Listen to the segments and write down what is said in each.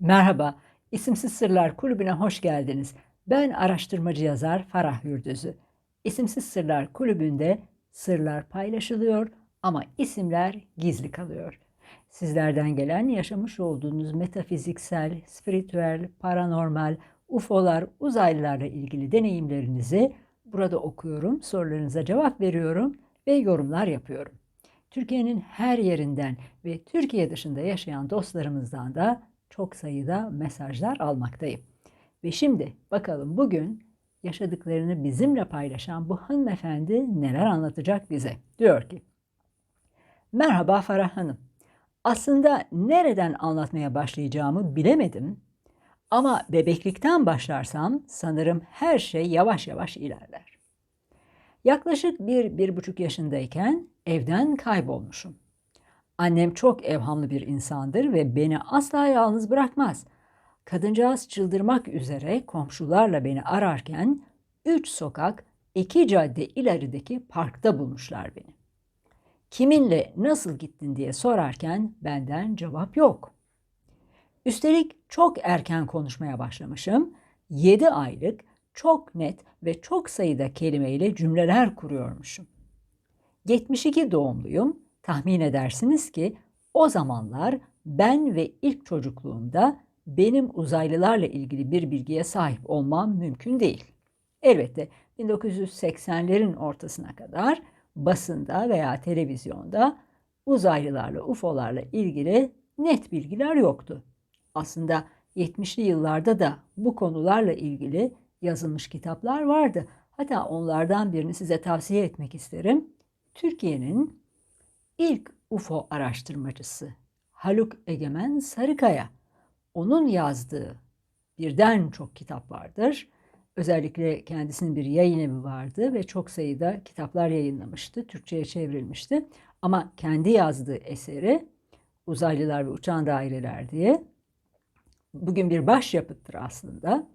Merhaba, İsimsiz Sırlar Kulübü'ne hoş geldiniz. Ben araştırmacı yazar Farah Hürdüzü. İsimsiz Sırlar Kulübü'nde sırlar paylaşılıyor ama isimler gizli kalıyor. Sizlerden gelen yaşamış olduğunuz metafiziksel, spiritüel, paranormal, UFO'lar, uzaylılarla ilgili deneyimlerinizi burada okuyorum, sorularınıza cevap veriyorum ve yorumlar yapıyorum. Türkiye'nin her yerinden ve Türkiye dışında yaşayan dostlarımızdan da çok sayıda mesajlar almaktayım. Ve şimdi bakalım bugün yaşadıklarını bizimle paylaşan bu hanımefendi neler anlatacak bize. Diyor ki, Merhaba Farah Hanım. Aslında nereden anlatmaya başlayacağımı bilemedim. Ama bebeklikten başlarsam sanırım her şey yavaş yavaş ilerler. Yaklaşık bir, bir buçuk yaşındayken evden kaybolmuşum. Annem çok evhamlı bir insandır ve beni asla yalnız bırakmaz. Kadıncağız çıldırmak üzere komşularla beni ararken üç sokak, iki cadde ilerideki parkta bulmuşlar beni. Kiminle nasıl gittin diye sorarken benden cevap yok. Üstelik çok erken konuşmaya başlamışım. 7 aylık çok net ve çok sayıda kelimeyle cümleler kuruyormuşum. 72 doğumluyum. Tahmin edersiniz ki o zamanlar ben ve ilk çocukluğumda benim uzaylılarla ilgili bir bilgiye sahip olmam mümkün değil. Elbette 1980'lerin ortasına kadar basında veya televizyonda uzaylılarla, UFO'larla ilgili net bilgiler yoktu. Aslında 70'li yıllarda da bu konularla ilgili yazılmış kitaplar vardı. Hatta onlardan birini size tavsiye etmek isterim. Türkiye'nin ilk UFO araştırmacısı Haluk Egemen Sarıkaya. Onun yazdığı birden çok kitap vardır. Özellikle kendisinin bir yayın evi vardı ve çok sayıda kitaplar yayınlamıştı. Türkçe'ye çevrilmişti. Ama kendi yazdığı eseri Uzaylılar ve Uçan Daireler diye bugün bir başyapıttır aslında.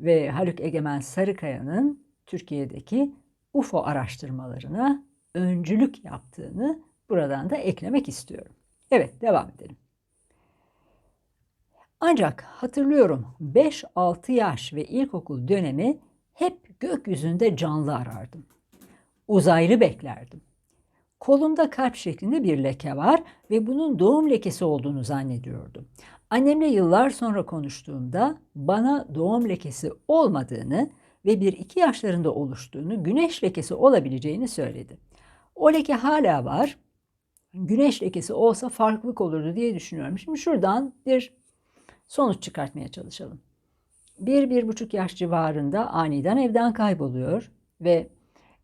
Ve Haluk Egemen Sarıkaya'nın Türkiye'deki UFO araştırmalarına öncülük yaptığını buradan da eklemek istiyorum. Evet, devam edelim. Ancak hatırlıyorum 5-6 yaş ve ilkokul dönemi hep gökyüzünde canlı arardım. Uzaylı beklerdim. Kolumda kalp şeklinde bir leke var ve bunun doğum lekesi olduğunu zannediyordum. Annemle yıllar sonra konuştuğumda bana doğum lekesi olmadığını ve bir iki yaşlarında oluştuğunu, güneş lekesi olabileceğini söyledi. O leke hala var. Güneş lekesi olsa farklılık olurdu diye düşünüyorum. Şimdi şuradan bir sonuç çıkartmaya çalışalım. Bir, bir buçuk yaş civarında aniden evden kayboluyor ve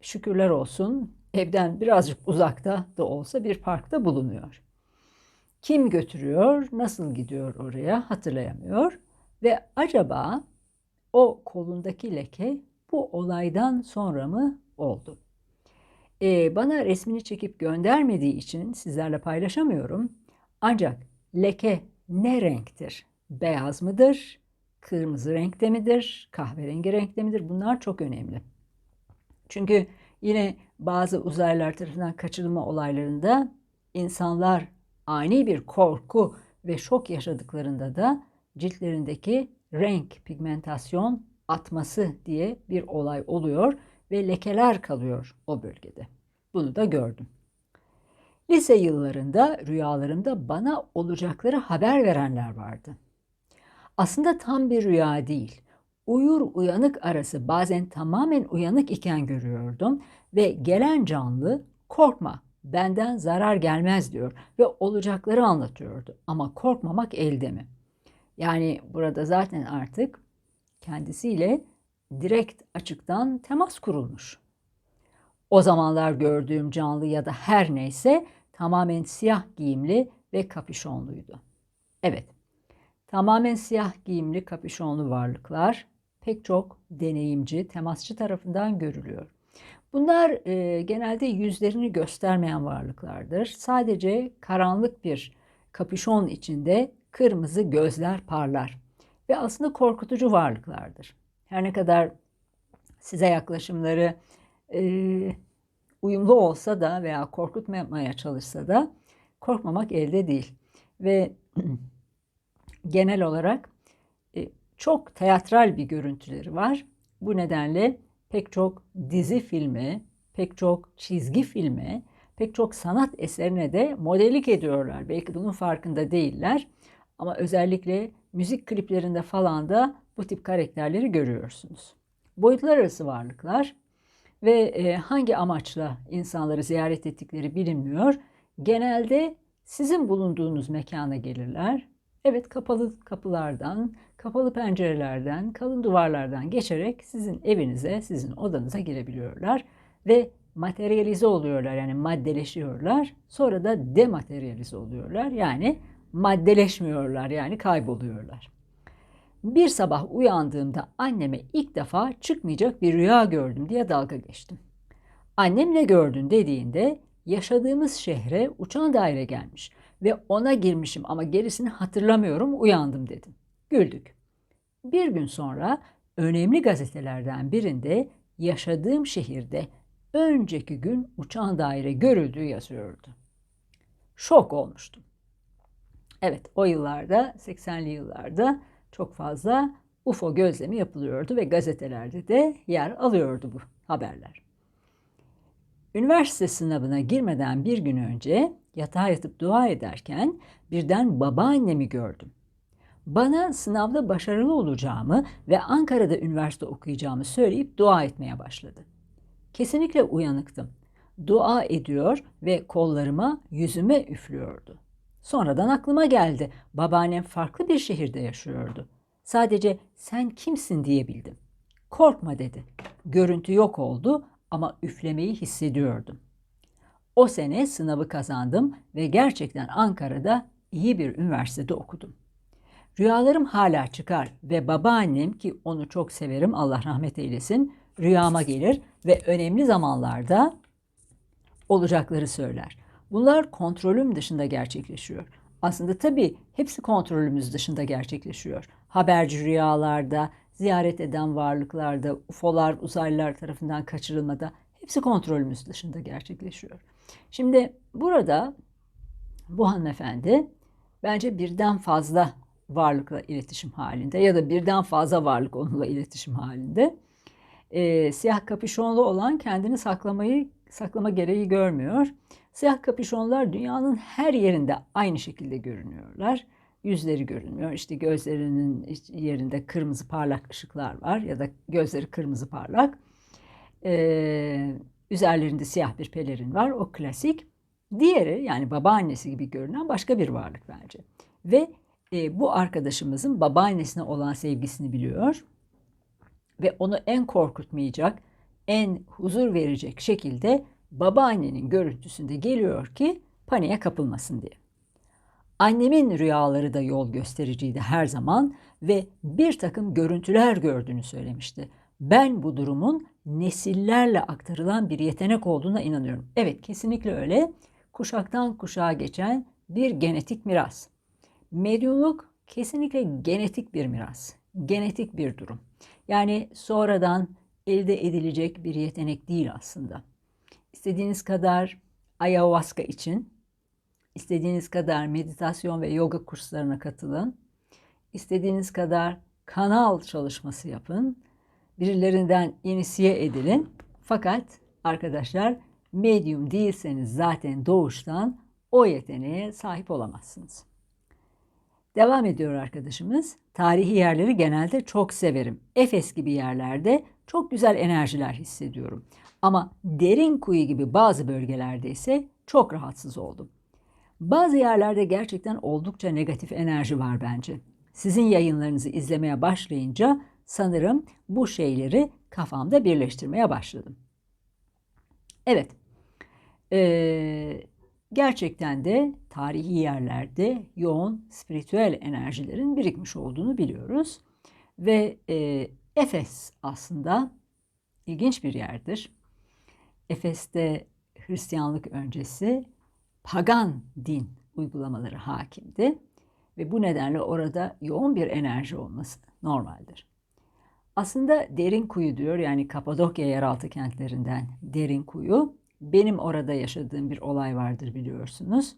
şükürler olsun evden birazcık uzakta da olsa bir parkta bulunuyor. Kim götürüyor, nasıl gidiyor oraya hatırlayamıyor ve acaba o kolundaki leke bu olaydan sonra mı oldu? Ee, bana resmini çekip göndermediği için sizlerle paylaşamıyorum. Ancak leke ne renktir? Beyaz mıdır? Kırmızı renkte midir? Kahverengi renkte midir? Bunlar çok önemli. Çünkü yine bazı uzaylılar tarafından kaçırılma olaylarında insanlar ani bir korku ve şok yaşadıklarında da ciltlerindeki renk, pigmentasyon atması diye bir olay oluyor ve lekeler kalıyor o bölgede. Bunu da gördüm. Lise yıllarında rüyalarımda bana olacakları haber verenler vardı. Aslında tam bir rüya değil. Uyur uyanık arası bazen tamamen uyanık iken görüyordum ve gelen canlı korkma benden zarar gelmez diyor ve olacakları anlatıyordu. Ama korkmamak elde mi? Yani burada zaten artık kendisiyle direkt açıktan temas kurulmuş. O zamanlar gördüğüm canlı ya da her neyse tamamen siyah giyimli ve kapüşonluydu. Evet, tamamen siyah giyimli kapüşonlu varlıklar pek çok deneyimci, temasçı tarafından görülüyor. Bunlar e, genelde yüzlerini göstermeyen varlıklardır. Sadece karanlık bir kapüşon içinde kırmızı gözler parlar ve aslında korkutucu varlıklardır. Her ne kadar size yaklaşımları e, uyumlu olsa da veya korkutmamaya çalışsa da korkmamak elde değil. Ve genel olarak e, çok teatral bir görüntüleri var. Bu nedenle pek çok dizi filmi, pek çok çizgi filmi, pek çok sanat eserine de modelik ediyorlar. Belki bunun farkında değiller ama özellikle müzik kliplerinde falan da bu tip karakterleri görüyorsunuz. Boyutlar arası varlıklar ve e, hangi amaçla insanları ziyaret ettikleri bilinmiyor. Genelde sizin bulunduğunuz mekana gelirler. Evet kapalı kapılardan, kapalı pencerelerden, kalın duvarlardan geçerek sizin evinize, sizin odanıza girebiliyorlar ve materyalize oluyorlar yani maddeleşiyorlar. Sonra da dematerialize oluyorlar yani maddeleşmiyorlar yani kayboluyorlar. Bir sabah uyandığımda anneme ilk defa çıkmayacak bir rüya gördüm diye dalga geçtim. Annem ne gördün dediğinde yaşadığımız şehre uçan daire gelmiş ve ona girmişim ama gerisini hatırlamıyorum uyandım dedim. Güldük. Bir gün sonra önemli gazetelerden birinde yaşadığım şehirde önceki gün uçan daire görüldüğü yazıyordu. Şok olmuştum. Evet o yıllarda 80'li yıllarda çok fazla UFO gözlemi yapılıyordu ve gazetelerde de yer alıyordu bu haberler. Üniversite sınavına girmeden bir gün önce yatağa yatıp dua ederken birden babaannemi gördüm. Bana sınavda başarılı olacağımı ve Ankara'da üniversite okuyacağımı söyleyip dua etmeye başladı. Kesinlikle uyanıktım. Dua ediyor ve kollarıma, yüzüme üflüyordu. Sonradan aklıma geldi. Babaannem farklı bir şehirde yaşıyordu. Sadece sen kimsin diyebildim. Korkma dedi. Görüntü yok oldu ama üflemeyi hissediyordum. O sene sınavı kazandım ve gerçekten Ankara'da iyi bir üniversitede okudum. Rüyalarım hala çıkar ve babaannem ki onu çok severim Allah rahmet eylesin rüyama gelir ve önemli zamanlarda olacakları söyler. Bunlar kontrolüm dışında gerçekleşiyor. Aslında tabii hepsi kontrolümüz dışında gerçekleşiyor. Haberci rüyalarda, ziyaret eden varlıklarda, UFO'lar, uzaylılar tarafından kaçırılmada hepsi kontrolümüz dışında gerçekleşiyor. Şimdi burada bu hanımefendi bence birden fazla varlıkla iletişim halinde ya da birden fazla varlık onunla iletişim halinde. E, siyah kapüşonlu olan kendini saklamayı saklama gereği görmüyor. Siyah kapüşonlar dünyanın her yerinde aynı şekilde görünüyorlar. Yüzleri görünmüyor. İşte gözlerinin yerinde kırmızı parlak ışıklar var ya da gözleri kırmızı parlak. Ee, üzerlerinde siyah bir pelerin var. O klasik. Diğeri yani babaannesi gibi görünen başka bir varlık bence. Ve e, bu arkadaşımızın babaannesine olan sevgisini biliyor. Ve onu en korkutmayacak, en huzur verecek şekilde babaannenin görüntüsünde geliyor ki paniğe kapılmasın diye. Annemin rüyaları da yol göstericiydi her zaman ve bir takım görüntüler gördüğünü söylemişti. Ben bu durumun nesillerle aktarılan bir yetenek olduğuna inanıyorum. Evet kesinlikle öyle. Kuşaktan kuşağa geçen bir genetik miras. Medyumluk kesinlikle genetik bir miras. Genetik bir durum. Yani sonradan elde edilecek bir yetenek değil aslında. İstediğiniz kadar ayahuasca için, istediğiniz kadar meditasyon ve yoga kurslarına katılın, istediğiniz kadar kanal çalışması yapın, birilerinden inisiye edilin. Fakat arkadaşlar medyum değilseniz zaten doğuştan o yeteneğe sahip olamazsınız. Devam ediyor arkadaşımız. Tarihi yerleri genelde çok severim. Efes gibi yerlerde çok güzel enerjiler hissediyorum. Ama derin kuyu gibi bazı bölgelerde ise çok rahatsız oldum. Bazı yerlerde gerçekten oldukça negatif enerji var bence. Sizin yayınlarınızı izlemeye başlayınca sanırım bu şeyleri kafamda birleştirmeye başladım. Evet, ee, gerçekten de tarihi yerlerde yoğun spiritüel enerjilerin birikmiş olduğunu biliyoruz. Ve e, Efes aslında ilginç bir yerdir. Efes'te Hristiyanlık öncesi pagan din uygulamaları hakimdi ve bu nedenle orada yoğun bir enerji olması normaldir. Aslında derin kuyu diyor yani Kapadokya yeraltı kentlerinden derin kuyu. Benim orada yaşadığım bir olay vardır biliyorsunuz.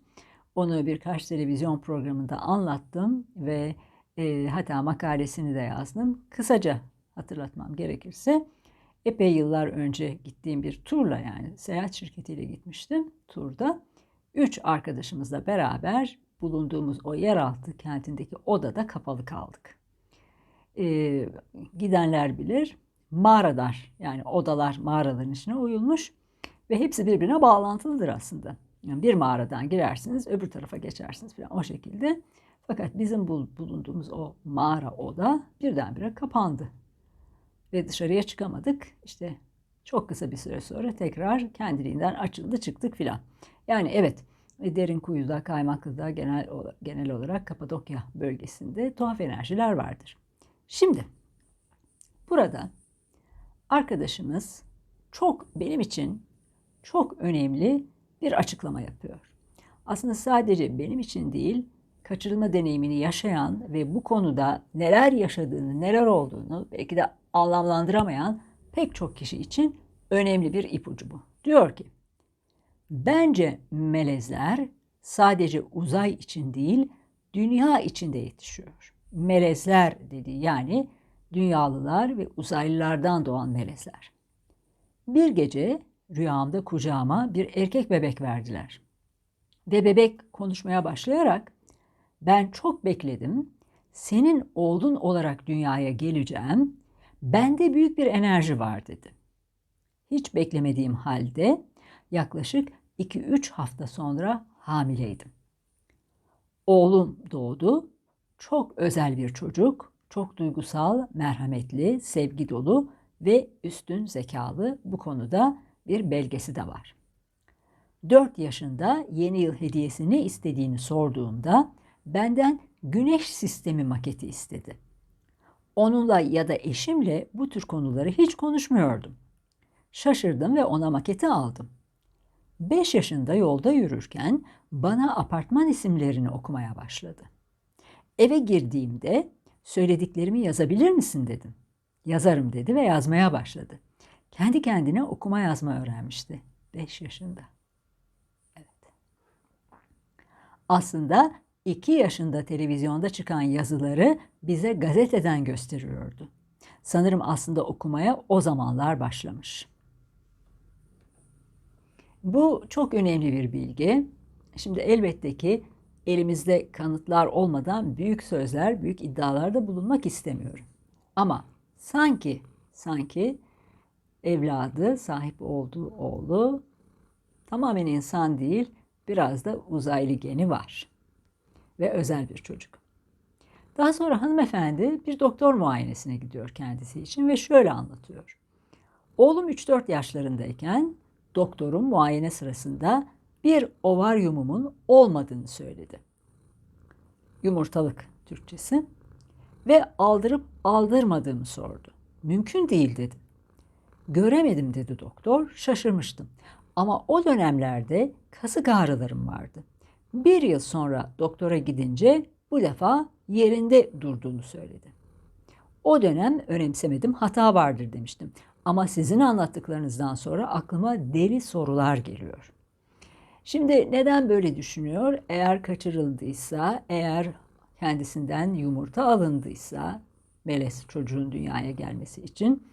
Onu birkaç televizyon programında anlattım ve E, hatta makalesini de yazdım. Kısaca hatırlatmam gerekirse epey yıllar önce gittiğim bir turla yani seyahat şirketiyle gitmiştim turda. Üç arkadaşımızla beraber bulunduğumuz o yeraltı kentindeki odada kapalı kaldık. Ee, gidenler bilir mağaralar yani odalar mağaraların içine oyulmuş ve hepsi birbirine bağlantılıdır aslında. Yani bir mağaradan girersiniz öbür tarafa geçersiniz falan o şekilde. Fakat bizim bulunduğumuz o mağara oda birdenbire kapandı. Ve dışarıya çıkamadık. İşte çok kısa bir süre sonra tekrar kendiliğinden açıldı çıktık filan. Yani evet derin kuyuda, kaymaklıda genel, genel olarak Kapadokya bölgesinde tuhaf enerjiler vardır. Şimdi burada arkadaşımız çok benim için çok önemli bir açıklama yapıyor. Aslında sadece benim için değil, kaçırılma deneyimini yaşayan ve bu konuda neler yaşadığını, neler olduğunu belki de anlamlandıramayan pek çok kişi için önemli bir ipucu bu. Diyor ki, bence melezler sadece uzay için değil, dünya içinde yetişiyor. Melezler dedi yani dünyalılar ve uzaylılardan doğan melezler. Bir gece rüyamda kucağıma bir erkek bebek verdiler. Ve bebek konuşmaya başlayarak ben çok bekledim. Senin oğlun olarak dünyaya geleceğim. Bende büyük bir enerji var dedi. Hiç beklemediğim halde yaklaşık 2-3 hafta sonra hamileydim. Oğlum doğdu. Çok özel bir çocuk, çok duygusal, merhametli, sevgi dolu ve üstün zekalı bu konuda bir belgesi de var. 4 yaşında yeni yıl hediyesini istediğini sorduğumda benden güneş sistemi maketi istedi. Onunla ya da eşimle bu tür konuları hiç konuşmuyordum. Şaşırdım ve ona maketi aldım. 5 yaşında yolda yürürken bana apartman isimlerini okumaya başladı. Eve girdiğimde söylediklerimi yazabilir misin dedim. Yazarım dedi ve yazmaya başladı. Kendi kendine okuma yazma öğrenmişti 5 yaşında. Evet. Aslında 2 yaşında televizyonda çıkan yazıları bize gazeteden gösteriyordu. Sanırım aslında okumaya o zamanlar başlamış. Bu çok önemli bir bilgi. Şimdi elbette ki elimizde kanıtlar olmadan büyük sözler, büyük iddialarda bulunmak istemiyorum. Ama sanki, sanki evladı, sahip olduğu oğlu tamamen insan değil, biraz da uzaylı geni var. Ve özel bir çocuk. Daha sonra hanımefendi bir doktor muayenesine gidiyor kendisi için ve şöyle anlatıyor. Oğlum 3-4 yaşlarındayken doktorun muayene sırasında bir ovaryumumun olmadığını söyledi. Yumurtalık Türkçesi. Ve aldırıp aldırmadığımı sordu. Mümkün değil dedim. Göremedim dedi doktor. Şaşırmıştım. Ama o dönemlerde kasık ağrılarım vardı. Bir yıl sonra doktora gidince bu defa yerinde durduğunu söyledi. O dönem önemsemedim, hata vardır demiştim. Ama sizin anlattıklarınızdan sonra aklıma deli sorular geliyor. Şimdi neden böyle düşünüyor? Eğer kaçırıldıysa, eğer kendisinden yumurta alındıysa, melez çocuğun dünyaya gelmesi için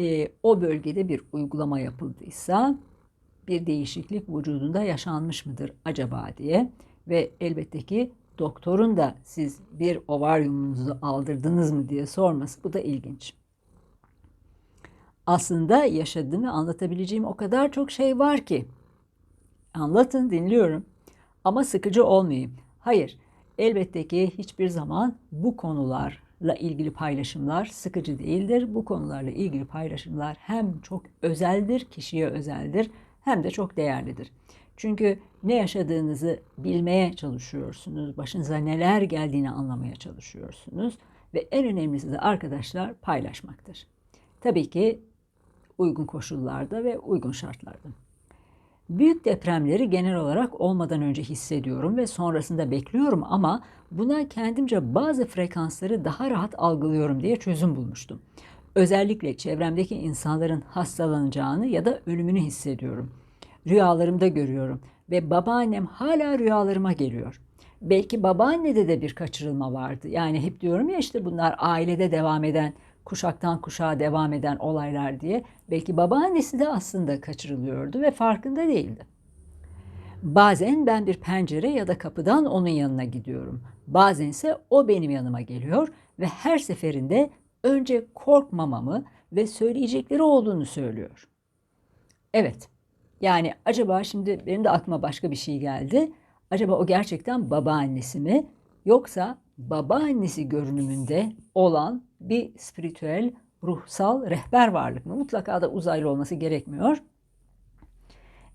e, o bölgede bir uygulama yapıldıysa bir değişiklik vücudunda yaşanmış mıdır acaba diye ve elbette ki doktorun da siz bir ovaryumunuzu aldırdınız mı diye sorması bu da ilginç. Aslında yaşadığım ve anlatabileceğim o kadar çok şey var ki. Anlatın dinliyorum ama sıkıcı olmayayım. Hayır elbette ki hiçbir zaman bu konular ilgili paylaşımlar sıkıcı değildir. Bu konularla ilgili paylaşımlar hem çok özeldir, kişiye özeldir hem de çok değerlidir. Çünkü ne yaşadığınızı bilmeye çalışıyorsunuz, başınıza neler geldiğini anlamaya çalışıyorsunuz ve en önemlisi de arkadaşlar paylaşmaktır. Tabii ki uygun koşullarda ve uygun şartlarda. Büyük depremleri genel olarak olmadan önce hissediyorum ve sonrasında bekliyorum ama buna kendimce bazı frekansları daha rahat algılıyorum diye çözüm bulmuştum. Özellikle çevremdeki insanların hastalanacağını ya da ölümünü hissediyorum. Rüyalarımda görüyorum ve babaannem hala rüyalarıma geliyor. Belki babaannede de bir kaçırılma vardı. Yani hep diyorum ya işte bunlar ailede devam eden, kuşaktan kuşağa devam eden olaylar diye. Belki babaannesi de aslında kaçırılıyordu ve farkında değildi. Bazen ben bir pencere ya da kapıdan onun yanına gidiyorum. Bazense o benim yanıma geliyor ve her seferinde önce korkmamamı ve söyleyecekleri olduğunu söylüyor. Evet. Yani acaba şimdi benim de aklıma başka bir şey geldi. Acaba o gerçekten babaannesi mi yoksa babaannesi görünümünde olan bir spiritüel, ruhsal rehber varlık mı? Mutlaka da uzaylı olması gerekmiyor.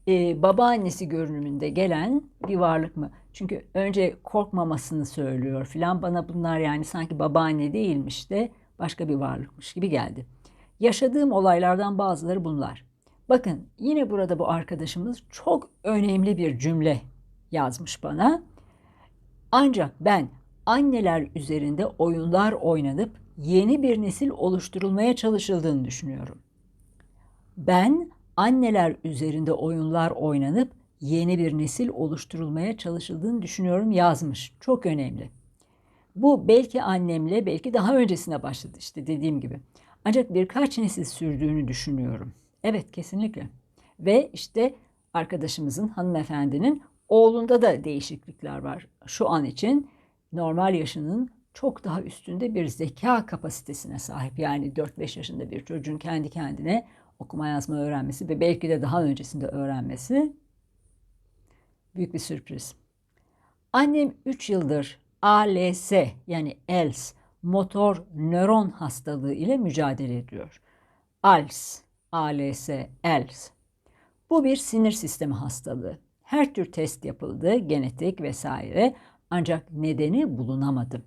Ee, babaannesi görünümünde gelen bir varlık mı? Çünkü önce korkmamasını söylüyor filan bana bunlar yani sanki babaanne değilmiş de başka bir varlıkmış gibi geldi. Yaşadığım olaylardan bazıları bunlar. Bakın yine burada bu arkadaşımız çok önemli bir cümle yazmış bana. Ancak ben anneler üzerinde oyunlar oynanıp yeni bir nesil oluşturulmaya çalışıldığını düşünüyorum. Ben anneler üzerinde oyunlar oynanıp yeni bir nesil oluşturulmaya çalışıldığını düşünüyorum yazmış. Çok önemli. Bu belki annemle belki daha öncesine başladı işte dediğim gibi. Ancak birkaç nesil sürdüğünü düşünüyorum. Evet kesinlikle. Ve işte arkadaşımızın hanımefendinin oğlunda da değişiklikler var. Şu an için normal yaşının çok daha üstünde bir zeka kapasitesine sahip. Yani 4-5 yaşında bir çocuğun kendi kendine okuma yazma öğrenmesi ve belki de daha öncesinde öğrenmesi büyük bir sürpriz. Annem 3 yıldır ALS yani ELS motor nöron hastalığı ile mücadele ediyor. ALS, ALS, ELS. Bu bir sinir sistemi hastalığı. Her tür test yapıldı, genetik vesaire ancak nedeni bulunamadı.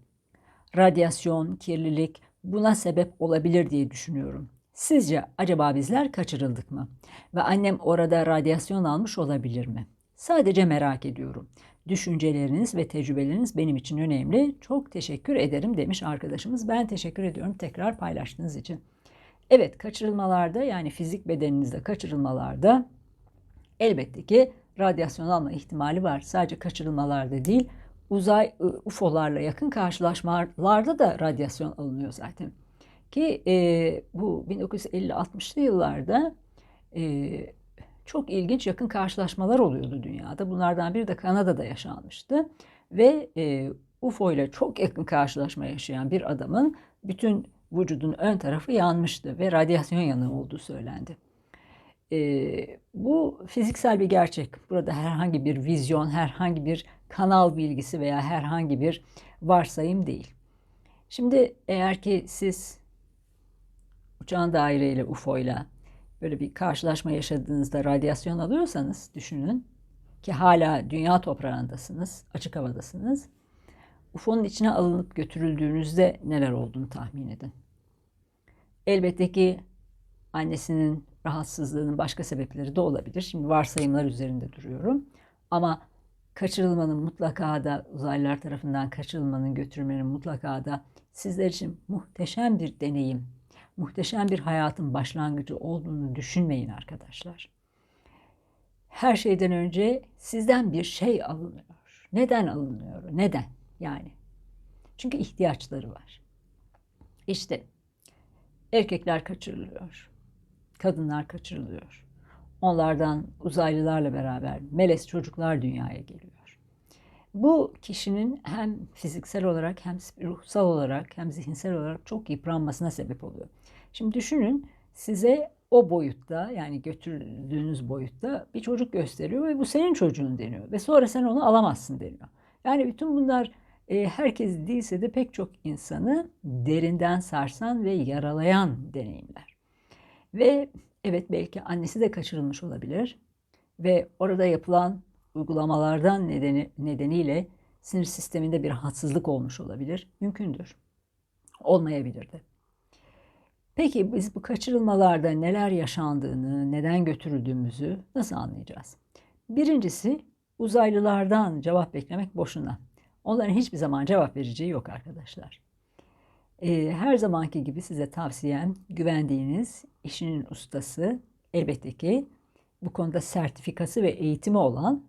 Radyasyon, kirlilik buna sebep olabilir diye düşünüyorum. Sizce acaba bizler kaçırıldık mı? Ve annem orada radyasyon almış olabilir mi? Sadece merak ediyorum. Düşünceleriniz ve tecrübeleriniz benim için önemli. Çok teşekkür ederim demiş arkadaşımız. Ben teşekkür ediyorum tekrar paylaştığınız için. Evet kaçırılmalarda yani fizik bedeninizde kaçırılmalarda elbette ki radyasyon alma ihtimali var. Sadece kaçırılmalarda değil uzay UFO'larla yakın karşılaşmalarda da radyasyon alınıyor zaten. Ki e, bu 1950-60'lı yıllarda e, çok ilginç yakın karşılaşmalar oluyordu dünyada. Bunlardan biri de Kanada'da yaşanmıştı. Ve e, UFO ile çok yakın karşılaşma yaşayan bir adamın bütün vücudun ön tarafı yanmıştı ve radyasyon yanığı olduğu söylendi. E, bu fiziksel bir gerçek. Burada herhangi bir vizyon, herhangi bir kanal bilgisi veya herhangi bir varsayım değil. Şimdi eğer ki siz uçağın daireyle, UFO ile böyle bir karşılaşma yaşadığınızda radyasyon alıyorsanız düşünün ki hala dünya toprağındasınız, açık havadasınız. UFO'nun içine alınıp götürüldüğünüzde neler olduğunu tahmin edin. Elbette ki annesinin rahatsızlığının başka sebepleri de olabilir. Şimdi varsayımlar üzerinde duruyorum. Ama kaçırılmanın mutlaka da uzaylılar tarafından kaçırılmanın, götürmenin mutlaka da sizler için muhteşem bir deneyim, muhteşem bir hayatın başlangıcı olduğunu düşünmeyin arkadaşlar. Her şeyden önce sizden bir şey alınıyor. Neden alınıyor? Neden? Yani. Çünkü ihtiyaçları var. İşte erkekler kaçırılıyor. Kadınlar kaçırılıyor. Onlardan uzaylılarla beraber melez çocuklar dünyaya geliyor. Bu kişinin hem fiziksel olarak hem ruhsal olarak hem zihinsel olarak çok yıpranmasına sebep oluyor. Şimdi düşünün size o boyutta yani götürdüğünüz boyutta bir çocuk gösteriyor ve bu senin çocuğun deniyor. Ve sonra sen onu alamazsın deniyor. Yani bütün bunlar e, herkes değilse de pek çok insanı derinden sarsan ve yaralayan deneyimler. Ve evet belki annesi de kaçırılmış olabilir ve orada yapılan uygulamalardan nedeni, nedeniyle sinir sisteminde bir hatsızlık olmuş olabilir. Mümkündür. Olmayabilir de. Peki biz bu kaçırılmalarda neler yaşandığını, neden götürüldüğümüzü nasıl anlayacağız? Birincisi uzaylılardan cevap beklemek boşuna. Onların hiçbir zaman cevap vereceği yok arkadaşlar. Ee, her zamanki gibi size tavsiyem güvendiğiniz işinin ustası elbette ki bu konuda sertifikası ve eğitimi olan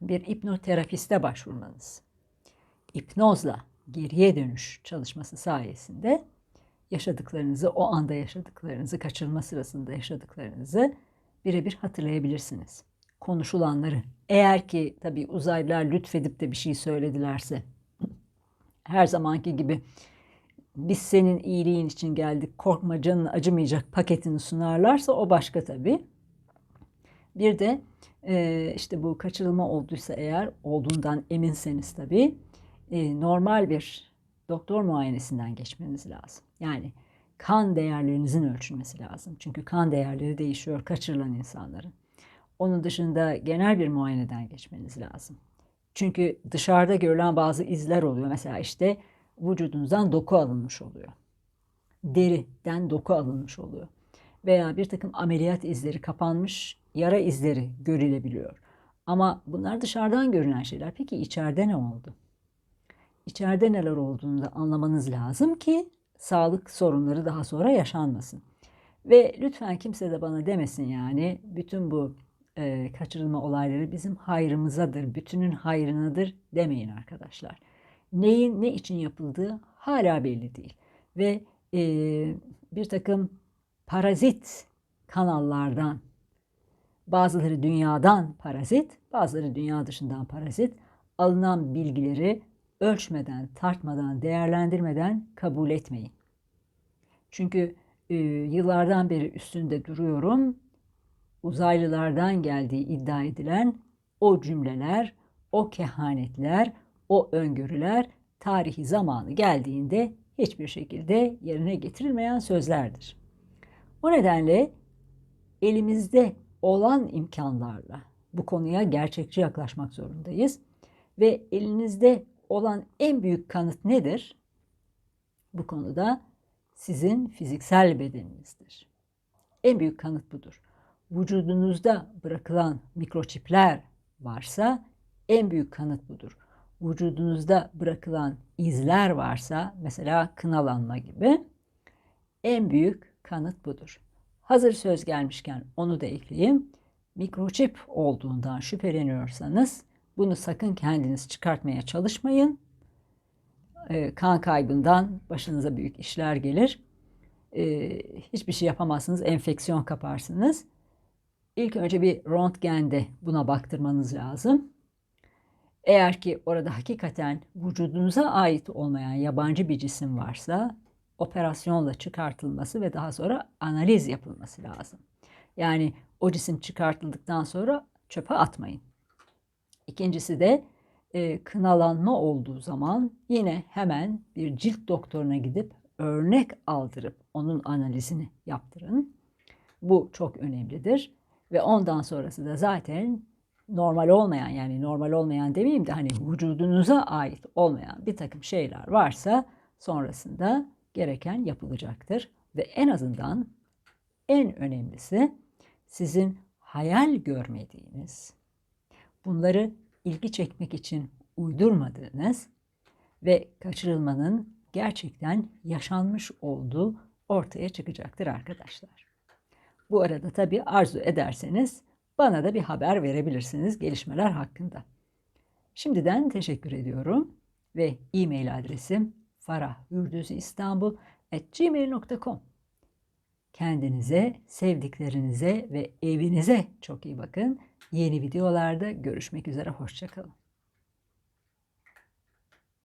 bir hipnoterapiste başvurmanız. hipnozla geriye dönüş çalışması sayesinde yaşadıklarınızı, o anda yaşadıklarınızı, kaçırılma sırasında yaşadıklarınızı birebir hatırlayabilirsiniz. Konuşulanları, eğer ki tabii uzaylılar lütfedip de bir şey söyledilerse, her zamanki gibi biz senin iyiliğin için geldik, korkma canın acımayacak paketini sunarlarsa o başka tabii. Bir de e, işte bu kaçırılma olduysa eğer, olduğundan eminseniz tabii, e, normal bir doktor muayenesinden geçmeniz lazım. Yani kan değerlerinizin ölçülmesi lazım. Çünkü kan değerleri değişiyor kaçırılan insanların. Onun dışında genel bir muayeneden geçmeniz lazım. Çünkü dışarıda görülen bazı izler oluyor. Mesela işte vücudunuzdan doku alınmış oluyor. Deriden doku alınmış oluyor. Veya bir takım ameliyat izleri kapanmış, yara izleri görülebiliyor. Ama bunlar dışarıdan görünen şeyler. Peki içeride ne oldu? İçeride neler olduğunu da anlamanız lazım ki sağlık sorunları daha sonra yaşanmasın. Ve lütfen kimse de bana demesin yani bütün bu e, kaçırılma olayları bizim hayrımızadır, bütünün hayrınadır demeyin arkadaşlar. Neyin ne için yapıldığı hala belli değil. Ve e, bir takım parazit kanallardan, bazıları dünyadan parazit, bazıları dünya dışından parazit, alınan bilgileri ölçmeden, tartmadan, değerlendirmeden kabul etmeyin. Çünkü e, yıllardan beri üstünde duruyorum. Uzaylılardan geldiği iddia edilen o cümleler, o kehanetler, o öngörüler tarihi zamanı geldiğinde hiçbir şekilde yerine getirilmeyen sözlerdir. O nedenle elimizde olan imkanlarla bu konuya gerçekçi yaklaşmak zorundayız ve elinizde olan en büyük kanıt nedir? Bu konuda sizin fiziksel bedeninizdir. En büyük kanıt budur. Vücudunuzda bırakılan mikroçipler varsa en büyük kanıt budur. Vücudunuzda bırakılan izler varsa mesela kınalanma gibi en büyük kanıt budur. Hazır söz gelmişken onu da ekleyeyim. Mikroçip olduğundan şüpheleniyorsanız bunu sakın kendiniz çıkartmaya çalışmayın. E, kan kaybından başınıza büyük işler gelir. E, hiçbir şey yapamazsınız, enfeksiyon kaparsınız. İlk önce bir röntgende buna baktırmanız lazım. Eğer ki orada hakikaten vücudunuza ait olmayan yabancı bir cisim varsa operasyonla çıkartılması ve daha sonra analiz yapılması lazım. Yani o cisim çıkartıldıktan sonra çöpe atmayın. İkincisi de e, kınalanma olduğu zaman yine hemen bir cilt doktoruna gidip örnek aldırıp onun analizini yaptırın. Bu çok önemlidir ve ondan sonrası da zaten normal olmayan yani normal olmayan demeyeyim de hani vücudunuza ait olmayan bir takım şeyler varsa sonrasında gereken yapılacaktır ve en azından en önemlisi sizin hayal görmediğiniz bunları ilgi çekmek için uydurmadığınız ve kaçırılmanın gerçekten yaşanmış olduğu ortaya çıkacaktır arkadaşlar. Bu arada tabii arzu ederseniz bana da bir haber verebilirsiniz gelişmeler hakkında. Şimdiden teşekkür ediyorum ve e-mail adresim farahyurdüzüistanbul.gmail.com Kendinize, sevdiklerinize ve evinize çok iyi bakın. Yeni videolarda görüşmek üzere. Hoşçakalın.